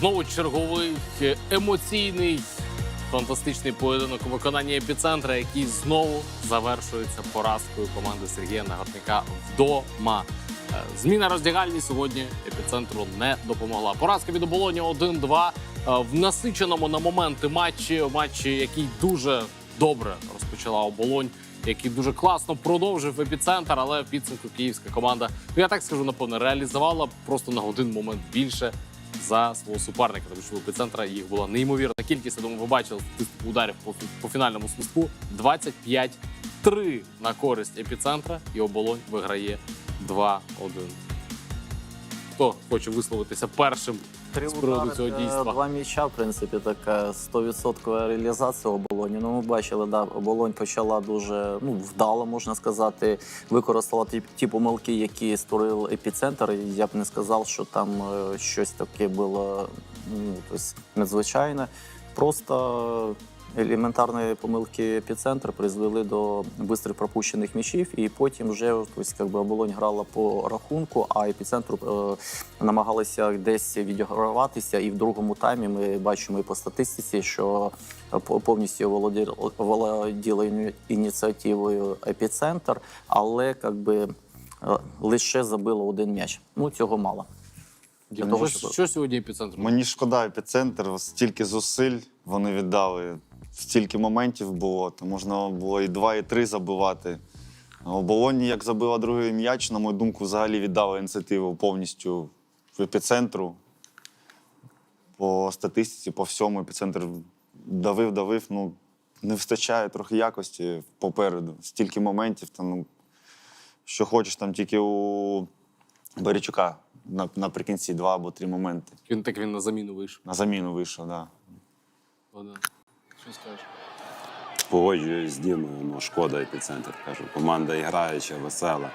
Знову черговий е, емоційний фантастичний поєдинок у виконанні епіцентра, який знову завершується поразкою команди Сергія Нагорняка вдома. Е, Зміна роздягальні сьогодні епіцентру не допомогла. Поразка від оболоні 1-2 е, в насиченому на моменти матчі. Матчі, який дуже добре розпочала оболонь, який дуже класно продовжив епіцентр, але в підсумку київська команда, ну я так скажу, напевно, реалізувала просто на один момент більше за свого суперника. Тому що в епіцентра їх була неймовірна кількість. Я думаю, ви бачили статистику ударів по, по фінальному свистку. 25-3 на користь епіцентра, і оболонь виграє 2-1. Хто хоче висловитися першим Три з приводу цього е, дійства? Два м'яча, в принципі, така 100% реалізація оболоні. Ну, ми бачили, да, оболонь почала дуже ну, вдало, можна сказати. Використала ті, ті помилки, які створив епіцентр. Я б не сказав, що там е, щось таке було ну, тобто, надзвичайне. Просто елементарні помилки епіцентра призвели до швидких пропущених м'ячів, і потім вже тобто, як би, оболонь грала по рахунку, а епіцентру е, намагалися десь відіграватися. І в другому таймі ми бачимо і по статистиці, що по- повністю володіли, володіли ініціативою епіцентр, але як би, е, лише забило один м'яч. Ну цього мало. Для того, що, щоб- що сьогодні епіцентр? Мені шкода епіцентр, стільки зусиль вони віддали, стільки моментів було, то можна було і два, і три забивати. Оболоні, як забила другий м'яч, на мою думку, взагалі віддали ініціативу повністю в епіцентру. По статистиці, по всьому епіцентр давив, давив. Ну, не вистачає трохи якості попереду. Стільки моментів, там, ну, що хочеш, там тільки у Барічука наприкінці два або три моменти. Він так він на заміну вийшов. На заміну вийшов, так. Да. Що скажеш? Погоджуюсь з Дімою, ну шкода епіцентр. Кажу, команда іграюча, весела.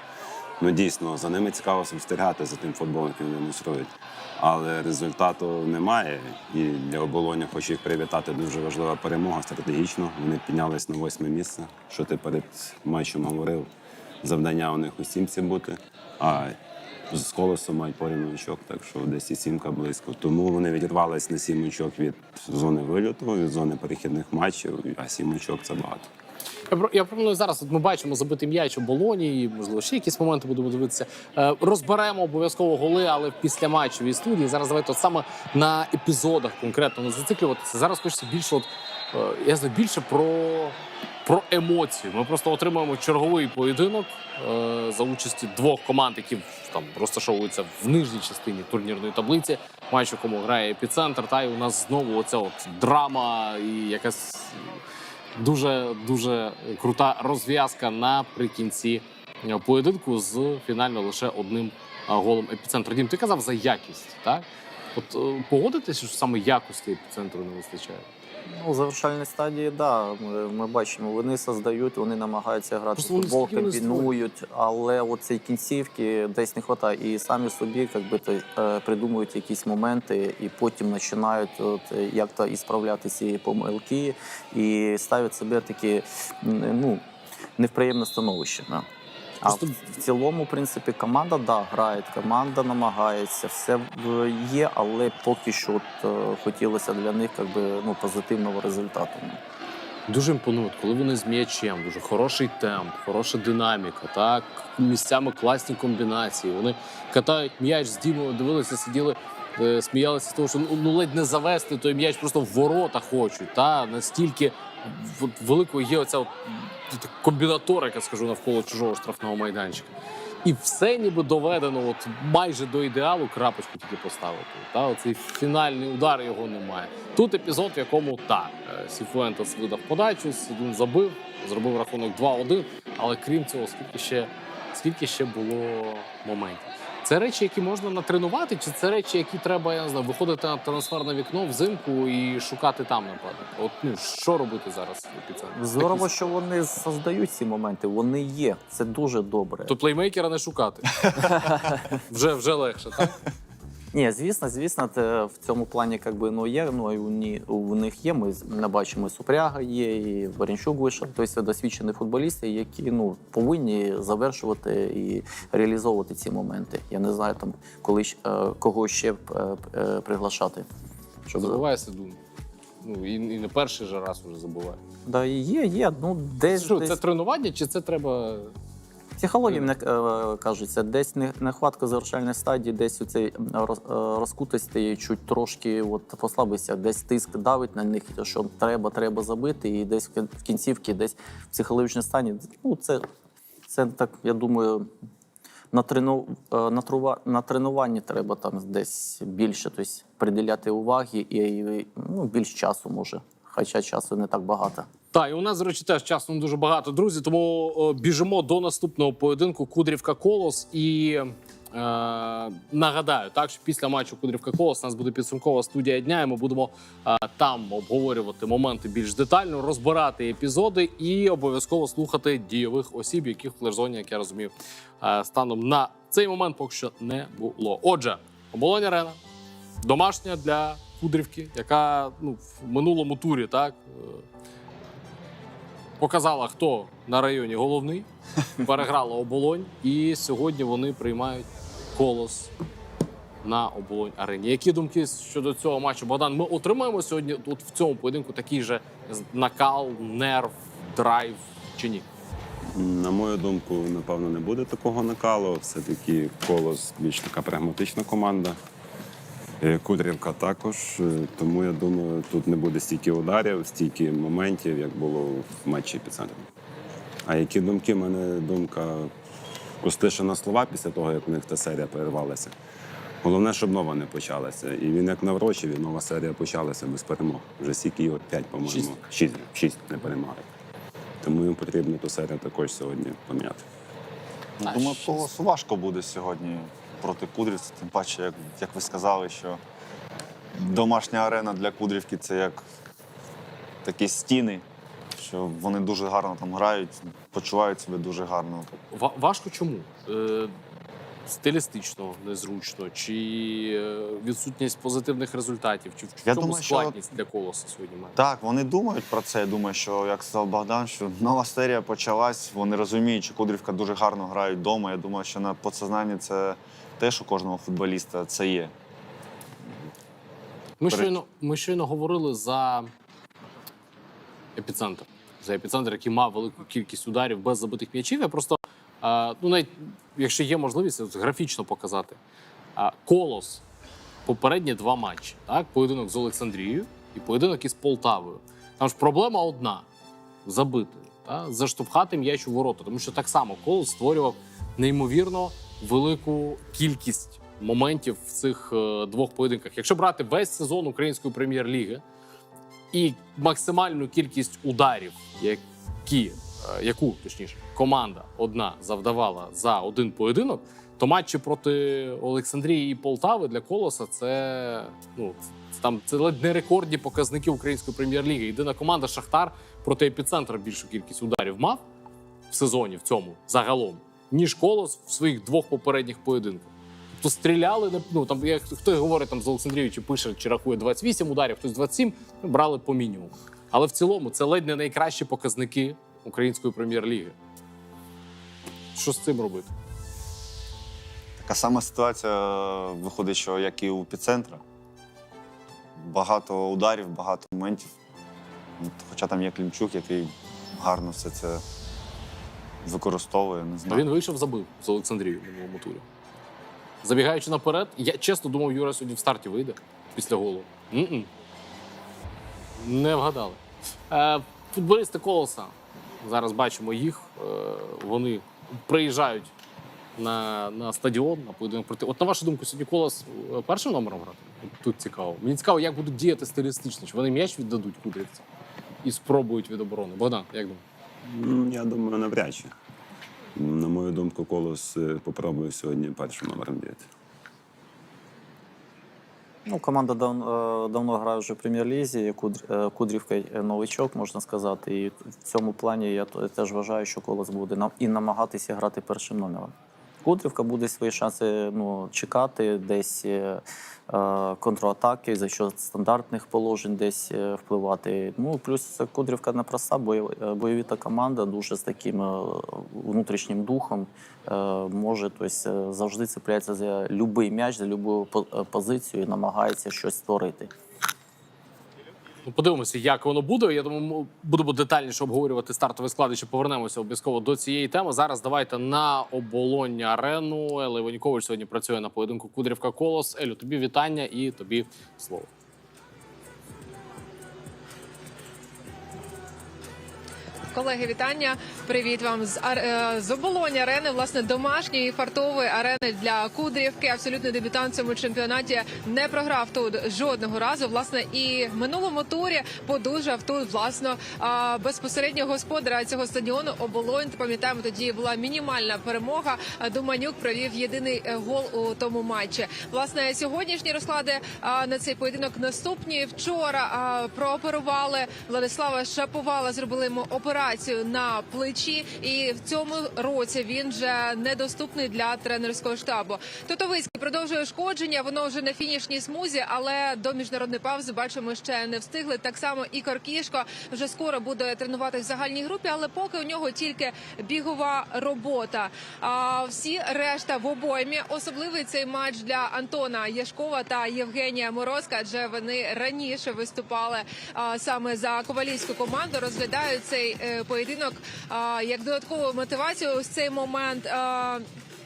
Ну дійсно, за ними цікаво спостерігати за тим футболом, який вони демонструють. Але результату немає. І для оболоні хочу їх привітати. Дуже важлива перемога стратегічно. Вони піднялись на восьме місце. Що ти перед матчем говорив? Завдання у них у сімці бути. А з колесом мають порівну очок, так що десь і сімка близько. Тому вони відірвались на сім очок від зони вильоту, від зони перехідних матчів, а сім очок це багато. Я, про- зараз. От ми бачимо забитий м'яч у болоні, і можливо ще якісь моменти будемо дивитися. Е, розберемо обов'язково голи, але після матчевій студії. Зараз давайте от саме на епізодах конкретно не зациклюватися. Зараз хочеться більше, от е, я знаю, більше про, про емоції. Ми просто отримуємо черговий поєдинок е, за участі двох команд, які там розташовуються в нижній частині турнірної таблиці. Матч, у якому грає епіцентр. Та й у нас знову оця от драма і якась дуже дуже крута розв'язка наприкінці е, поєдинку з фінально лише одним а, голом епіцентру. Дім, ти казав за якість, так? От е, погодитесь, що саме якості епіцентру не вистачає? Ну, у завершальній стадії, да, ми, ми бачимо, вони создають, вони намагаються грати в футбол, комбінують, але оцій кінцівки десь не вистачає. І самі собі як би, то, е, придумують якісь моменти, і потім починають от, е, як-то і справляти ці помилки, і ставлять себе такі ну, невприємне становище. Да. А Просто- в, цілому, в принципі, команда да, грає, команда намагається, все є, але поки що от, е, хотілося для них як би, ну, позитивного результату. Дуже імпонують, коли вони з м'ячем, дуже хороший темп, хороша динаміка, так місцями класні комбінації. Вони катають м'яч з Дімою, дивилися, сиділи, сміялися з того, що ну, ну ледь не завести той м'яч просто в ворота хочуть. Та настільки в- великою є оця от, комбінаторика, скажу, навколо чужого штрафного майданчика. І все ніби доведено, от майже до ідеалу, крапочку тільки поставити. Та оцей фінальний удар його немає. Тут епізод, в якому так е, Сіфуентес видав подачу, Сідун забив, зробив рахунок 2-1. Але крім цього, скільки ще, скільки ще було моментів. Це речі, які можна натренувати, чи це речі, які треба, я не знаю, виходити на трансферне вікно взимку і шукати там наприклад? От ну що робити зараз під це? Здорово, що вони создають ці моменти. Вони є. Це дуже добре. То плеймейкера не шукати. вже, вже легше, так? Ні, звісно, звісно, в цьому плані як би, ну, є, ну, і у, ні, у них є. Ми не бачимо, і Супряга є, і Варенчук вийшов. Тобто досвідчені футболісти, які ну, повинні завершувати і реалізовувати ці моменти. Я не знаю, там, коли, е, кого ще е, е, приглашати. Щоб Забуває Седун. Ну, і, і не перший же раз уже забуває. Да, є, є. Ну, десь, Що, десь... це тренування, чи це треба. Психологія, е, кажеться, десь нехватка завершальної стадії, десь у цей розкутості чуть трошки от, послабився, десь тиск давить на них, що треба, треба забити, і десь в кін- кінцівці, десь в психологічному стані. Ну, це, це так, я думаю, на, трену, е, на, трува, на тренуванні треба там десь більше тобто, приділяти уваги і, і ну, більш часу може. Хоча часу не так багато. Так, і у нас, до речі, теж часу не дуже багато, друзі. Тому о, біжимо до наступного поєдинку Кудрівка Колос. І е, нагадаю, так що після матчу Кудрівка Колос у нас буде підсумкова студія дня. І ми будемо е, там обговорювати моменти більш детально, розбирати епізоди і обов'язково слухати дійових осіб, яких в флеш-зоні, як я розумію, е, станом на цей момент поки що не було. Отже, оболонь арена домашня для Кудрівки, яка ну в минулому турі так. е, показала, хто на районі головний, переграла оболонь, і сьогодні вони приймають колос на оболонь арені. Які думки щодо цього матчу? Богдан, ми отримаємо сьогодні тут в цьому поєдинку такий же накал, нерв, драйв чи ні? На мою думку, напевно, не буде такого накалу. Все-таки колос більш така прагматична команда. Е, Кудрівка також. Е, Тому я думаю, тут не буде стільки ударів, стільки моментів, як було в матчі епіцентру. А які думки? У мене думка Костишина слова після того, як у них та серія перервалася. Головне, щоб нова не почалася. І він як наврочив, і нова серія почалася без перемог. Вже стільки його п'ять, по-моєму. Шість. Шість, шість не перемагає. Тому їм потрібно ту серію також сьогодні поміняти. Ну, думаю, важко буде сьогодні проти Кудрівця. Тим паче, як, як ви сказали, що домашня арена для Кудрівки це як такі стіни, що вони дуже гарно там грають, почувають себе дуже гарно. Ва- важко чому? Е, стилістично незручно, чи е, відсутність позитивних результатів, чи в Я чому думаю, що- складність для колоса сьогодні має? Так, вони думають про це. Я думаю, що як сказав Богдан, що нова серія почалась. Вони розуміють, що Кудрівка дуже гарно грають вдома. Я думаю, що на подсознанні це теж у кожного футболіста це є. Ми Перед- щойно, ми щойно говорили за епіцентр. За епіцентр, який мав велику кількість ударів без забитих м'ячів. Я просто, ну навіть якщо є можливість, графічно показати. Колос попередні два матчі. Так? Поєдинок з Олександрією і поєдинок із Полтавою. Там ж проблема одна: забити, та? заштовхати м'яч у ворота. Тому що так само Колос створював неймовірно велику кількість моментів в цих е, двох поєдинках. Якщо брати весь сезон української прем'єр-ліги і максимальну кількість ударів, які, яку точніше команда одна завдавала за один поєдинок, то матчі проти Олександрії і Полтави для Колоса це ну там це ледь не рекордні показники української прем'єр-ліги. Єдина команда Шахтар проти епіцентра більшу кількість ударів мав в сезоні в цьому загалом, ніж Колос в своїх двох попередніх поєдинках. Тобто стріляли ну там як хто говорить там з Олександрією, чи пише, чи рахує 28 ударів, хтось 27, ну, брали по мінімуму. Але в цілому це ледь не найкращі показники української прем'єр-ліги. Що з цим робити? Така сама ситуація е, виходить, що як і у епіцентра. Багато ударів, багато моментів. Хоча там є Клімчук, який гарно все це використовує. Не знаю. Він вийшов, забив з Олександрією в минулому турі. Забігаючи наперед, я чесно думав, Юра сьогодні в старті вийде після голу. М-м. Не вгадали. Е, футболісти Колоса. Зараз бачимо їх. Е, вони приїжджають на, на стадіон, на поєдинок проти. От на вашу думку, сьогодні Колос е, першим номером грати? Тут цікаво. Мені цікаво, як будуть діяти стилістично. Чи вони м'яч віддадуть кудрівці і спробують від оборони. Богдан, як думаєш? Я думаю, навряд чи. На мою думку, колос е, попробує сьогодні першим номером діяти. Ну, команда дав, е, давно грає вже в прем'єр-лізі. Кудр- е, Кудрівка новичок, можна сказати. І в цьому плані я теж вважаю, що колос буде нам- і намагатися грати першим номером. Кудрівка буде свої шанси ну, чекати, десь е, е, контратаки, за що стандартних положень десь е, впливати. Ну, плюс Кудрівка непроста, бойов- е, бойовіта команда, дуже з таким внутрішнім духом. Е, може тобто, завжди цепляється за будь-який м'яч, за будь-яку позицію і намагається щось створити. Ну, подивимося, як воно буде. Я думаю, будемо детальніше обговорювати стартовий склад і ще повернемося обов'язково до цієї теми. Зараз давайте на оболоння арену. Іванікович сьогодні працює на поєдинку Кудрівка Колос. Елю, тобі вітання і тобі слово. Колеги, вітання! Привіт вам з е, з оболоні арени. Власне, домашньої фартової арени для Кудрівки. Абсолютний дебютант в цьому чемпіонаті не програв тут жодного разу. Власне, і в минулому турі подужав тут власно безпосередньо господаря цього стадіону. Оболонь. Пам'ятаємо, тоді була мінімальна перемога. Думанюк провів єдиний е, гол у тому матчі. Власне, сьогоднішні розклади на цей поєдинок наступні. Вчора прооперували Владислава Шаповала, зробили йому операцію на плечі, і в цьому році він вже недоступний для тренерського штабу. Тотовицький продовжує ушкодження. Воно вже на фінішній смузі, але до міжнародної паузи бачимо, ще не встигли. Так само і Коркішко вже скоро буде тренувати в загальній групі, але поки у нього тільки бігова робота. А всі решта в обоймі. Особливий цей матч для Антона Яшкова та Євгенія Морозка, адже вони раніше виступали саме за ковалівську команду. Розглядають цей е, поєдинок як додаткову мотивацію. Ось цей момент.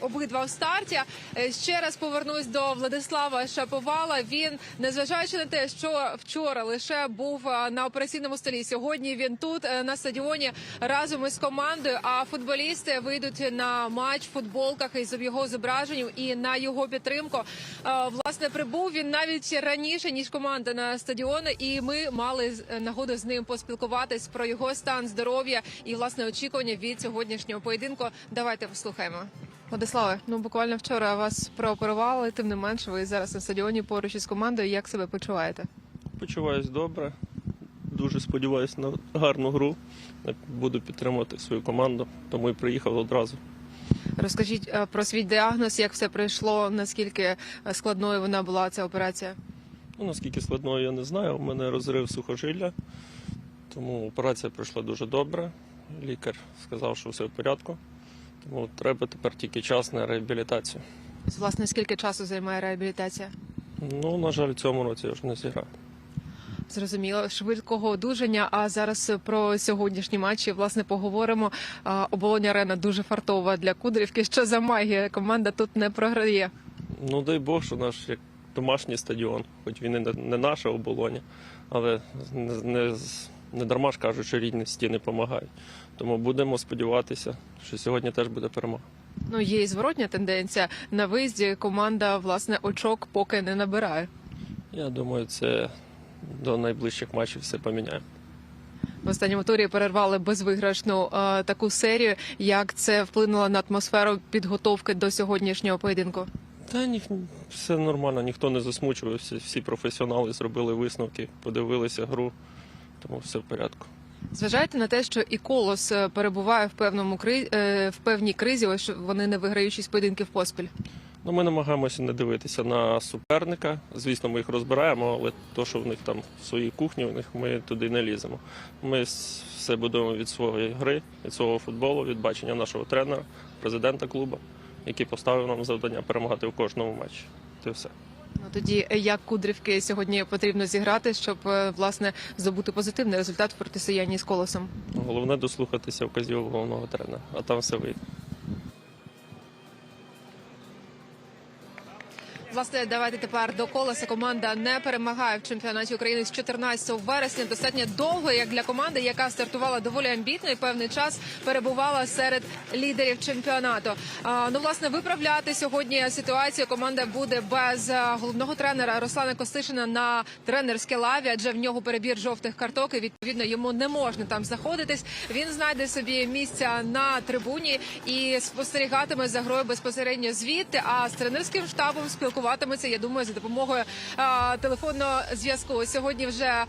Обидва в старті Е, ще раз повернусь до Владислава Шаповала. Він, незважаючи на те, що вчора лише був на операційному столі. Сьогодні він тут е, на стадіоні разом із командою. А футболісти вийдуть на матч в футболках із його зображенням і на його підтримку. Е, Власне, прибув він навіть раніше ніж команда на стадіон, і ми мали нагоду з ним поспілкуватись про його стан здоров'я і власне очікування від сьогоднішнього поєдинку. Давайте послухаємо. Владиславе, ну буквально вчора вас прооперували. Тим не менше, ви зараз на стадіоні поруч із командою. Як себе почуваєте? Почуваюсь добре. Дуже сподіваюся на гарну гру. Буду підтримувати свою команду, тому і приїхав одразу. Розкажіть е, про свій діагноз, як все пройшло, наскільки е, складною вона була ця операція? Ну, наскільки складною я не знаю. У мене розрив сухожилля, тому операція пройшла дуже добре. Лікар сказав, що все в порядку. Тому треба тепер тільки час на реабілітацію. Власне, скільки часу займає реабілітація? Ну, на жаль, в цьому році я вже не зіграю. Зрозуміло, швидкого одужання. А зараз про сьогоднішні матчі власне поговоримо. Оболонь арена дуже фартова для Кудрівки. Що за магія? Команда тут не програє. Ну, дай Бог, що наш як домашній стадіон, хоч він і не, наша оболоня, але не, не, з- не дарма ж кажуть, що рідні стіни допомагають. Тому будемо сподіватися, що сьогодні теж буде перемога. Ну є і зворотня тенденція на виїзді. Команда власне очок поки не набирає. Я думаю, це до найближчих матчів все поміняє. В останньому турі перервали безвиграшну е, таку серію. Як це вплинуло на атмосферу підготовки до сьогоднішнього поєдинку? Та ні, все нормально, ніхто не засмучувався, всі професіонали зробили висновки, подивилися гру, тому все в порядку. Зважаєте на те, що і колос е, перебуває в певному кри... е, в певній кризі, ось вони не виграють шість поєдинків поспіль. Ну, ми намагаємося не дивитися на суперника. Звісно, ми їх розбираємо, але то, що в них там в своїй кухні, у них ми туди не ліземо. Ми все будемо від своєї гри, від свого футболу, від бачення нашого тренера, президента клубу, який поставив нам завдання перемагати в кожному матчі. Це все. Ну тоді е, як кудрівки сьогодні потрібно зіграти, щоб е, власне здобути позитивний результат в протистоянні з колосом. Головне дослухатися вказів головного тренера, а там все вийде. Власне, давайте тепер до колеса. Команда не перемагає в чемпіонаті України з 14 вересня. Достатньо довго, як для команди, яка стартувала доволі амбітно і певний час перебувала серед лідерів чемпіонату. А, ну, власне, виправляти сьогодні ситуацію команда буде без е, головного тренера Руслана Костишина на тренерській лаві, адже в нього перебір жовтих карток. І відповідно йому не можна там знаходитись. Він знайде собі місця на трибуні і спостерігатиме за грою безпосередньо звідти. А з тренерським штабом спілкуватиметься, я думаю, за допомогою телефонного зв'язку. Сьогодні вже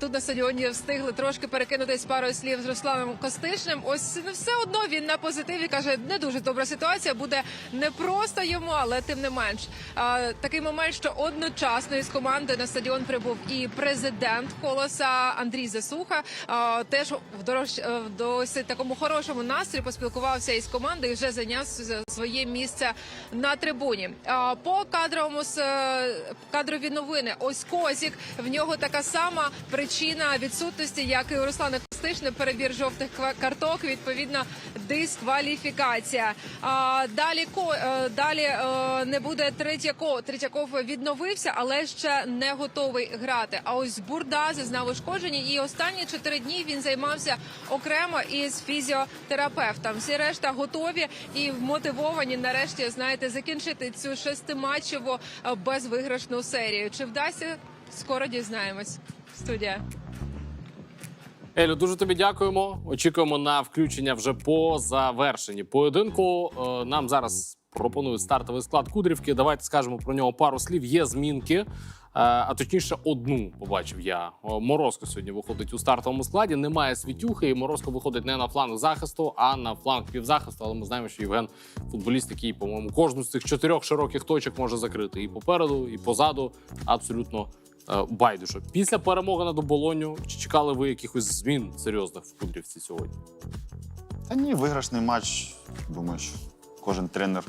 тут на стадіоні встигли трошки перекинутись парою слів з Русланом Костишним. Ось ну, все одно він на позитиві каже, не дуже добра ситуація. Буде не просто йому, але тим не менш. Такий момент, що одночасно із команди на стадіон прибув і президент колоса Андрій Засуха. Теж в дорож е, досить такому хорошому настрої поспілкувався із командою. і Вже зайняв своє місце на трибуні. А, по кадрам кадровому е, кадрові новини. Ось Козік. В нього така сама причина відсутності, як і у Руслана Костишна. Перебір жовтих карток. Відповідно, дискваліфікація. А далі е, далі е, не буде Третьяков. Третьяков відновився, але ще не готовий грати. А ось Бурда зазнав ушкодження, і останні чотири дні він займався окремо із фізіотерапевтом. Всі решта готові і вмотивовані нарешті знаєте закінчити цю шестиматчеву е, безвиграшну серію. Чи вдасться скоро дізнаємось? Студія. Елю, дуже тобі дякуємо. Очікуємо на включення вже по завершенні поєдинку. Е, Нам зараз пропонують стартовий склад Кудрівки. Давайте скажемо про нього пару слів. Є змінки. е, А точніше, одну побачив я. Морозко сьогодні виходить у стартовому складі. Немає світюхи, і Морозко виходить не на фланг захисту, а на фланг півзахисту. Але ми знаємо, що Євген футболіст, який, по-моєму, кожну з цих чотирьох широких точок може закрити і попереду, і позаду. Абсолютно е, байдуже. Після перемоги над оболоню чи чекали ви якихось змін серйозних в Кудрівці сьогодні? Та ні, виграшний матч. Думаю, що кожен тренер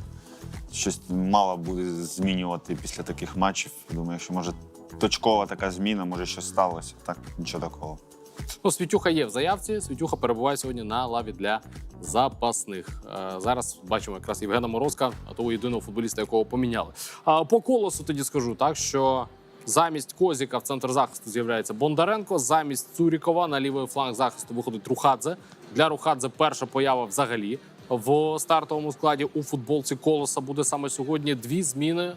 щось мало буде змінювати після таких матчів. Думаю, що може точкова така зміна, може щось сталося. Так, нічого такого. Ну, Світюха є в заявці. Світюха перебуває сьогодні на лаві для запасних. Е, Зараз бачимо якраз Євгена Морозка, того єдиного футболіста, якого поміняли. А по колосу тоді скажу так, що замість Козіка в центр захисту з'являється Бондаренко. Замість Цурікова на лівий фланг захисту виходить Рухадзе. Для Рухадзе перша поява взагалі в стартовому складі у футболці колоса буде саме сьогодні. Дві зміни е,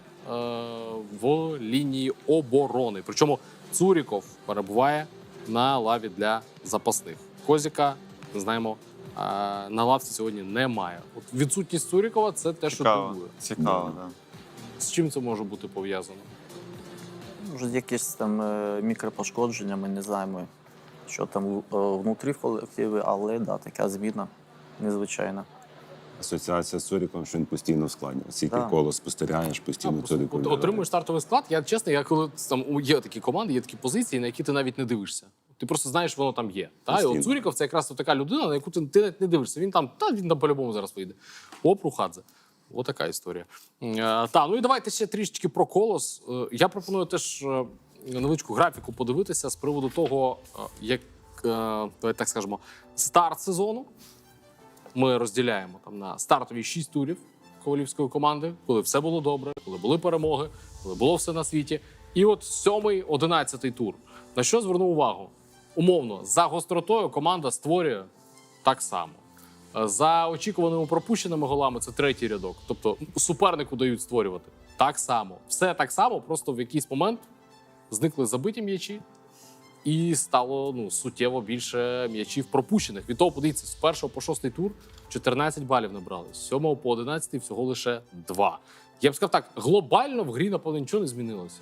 в лінії оборони. Причому Цуріков перебуває на лаві для запасних. Козіка, ми знаємо, е, на лавці сьогодні немає. От відсутність Цурікова це те, що Цікаво. дивує. Цікаво, Да. да. З чим це може бути пов'язано? Може, якісь там е, мікропошкодження, ми не знаємо, що там внутрі в колективі, але да, така зміна незвичайна. Асоціація з Цуріком, що він постійно в складі. Скільки Да. коло спостерігаєш, постійно Цуріку. Отримуєш стартовий склад. Я чесно, я коли там є такі команди, є такі позиції, на які ти навіть не дивишся. Ти просто знаєш, воно там є. Та? І от Цуріков це якраз така людина, на яку ти, ти навіть не дивишся. Він там, та він там по-любому зараз вийде. Оп, Рухадзе. Отака історія. Е, та, ну і давайте ще трішечки про колос. Е, я пропоную теж е, невеличку графіку подивитися з приводу того, е, як е, так скажемо, старт сезону. Ми розділяємо там на стартові шість турів ковалівської команди, коли все було добре, коли були перемоги, коли було все на світі. І от сьомий, одинадцятий тур. На що звернув увагу? Умовно, за гостротою команда створює так само. За очікуваними пропущеними голами це третій рядок. Тобто супернику дають створювати так само. Все так само, просто в якийсь момент зникли забиті м'ячі, і стало ну суттєво більше м'ячів пропущених. Від того, подивіться, з першого по шостий тур 14 балів набрали, з сьомого по 11 всього лише 2. Я б сказав так, глобально в грі, напевно, нічого не змінилося.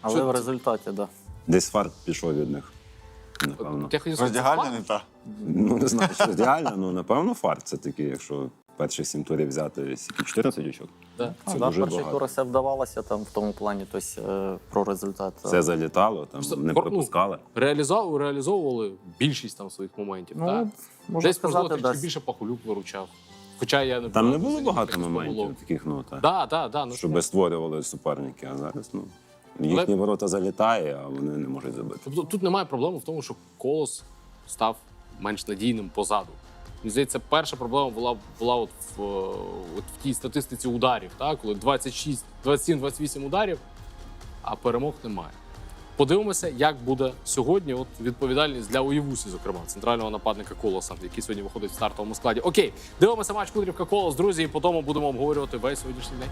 Але Що в результаті, так. Да. Десь фарт пішов від них. Напевно. Я хотів сказати, Роздягальня не та. Ну, не знаю, що реально, ну напевно, фарт. Це такий, якщо перші сім турів взяти скільки 14 очок. Да. Це да, дуже перші багато. тури все вдавалося там в тому плані, тобто е, про результат. е, Все залітало, там Просто, не ну, пропускали. Реалізовували, реалізовували більшість там своїх моментів. Ну, так? можна Десь можливо сказати, трішки да. більше пахулюк виручав. Хоча я не Там не було багато моментів було. таких, ну так. Да, да, да, ну, Щоб створювали суперники, а зараз ну їхні ворота залітає, а вони не можуть забити. Тобто тут немає проблеми в тому, що колос став менш надійним позаду. Мені здається, перша проблема була, була от в, от в тій статистиці ударів, так? коли 26, 27-28 ударів, а перемог немає. Подивимося, як буде сьогодні. От відповідальність для Уєвусі, зокрема, центрального нападника Колоса, який сьогодні виходить в стартовому складі. Окей, дивимося матч Кудрівка Колос, друзі, і по тому будемо обговорювати весь сьогоднішній день.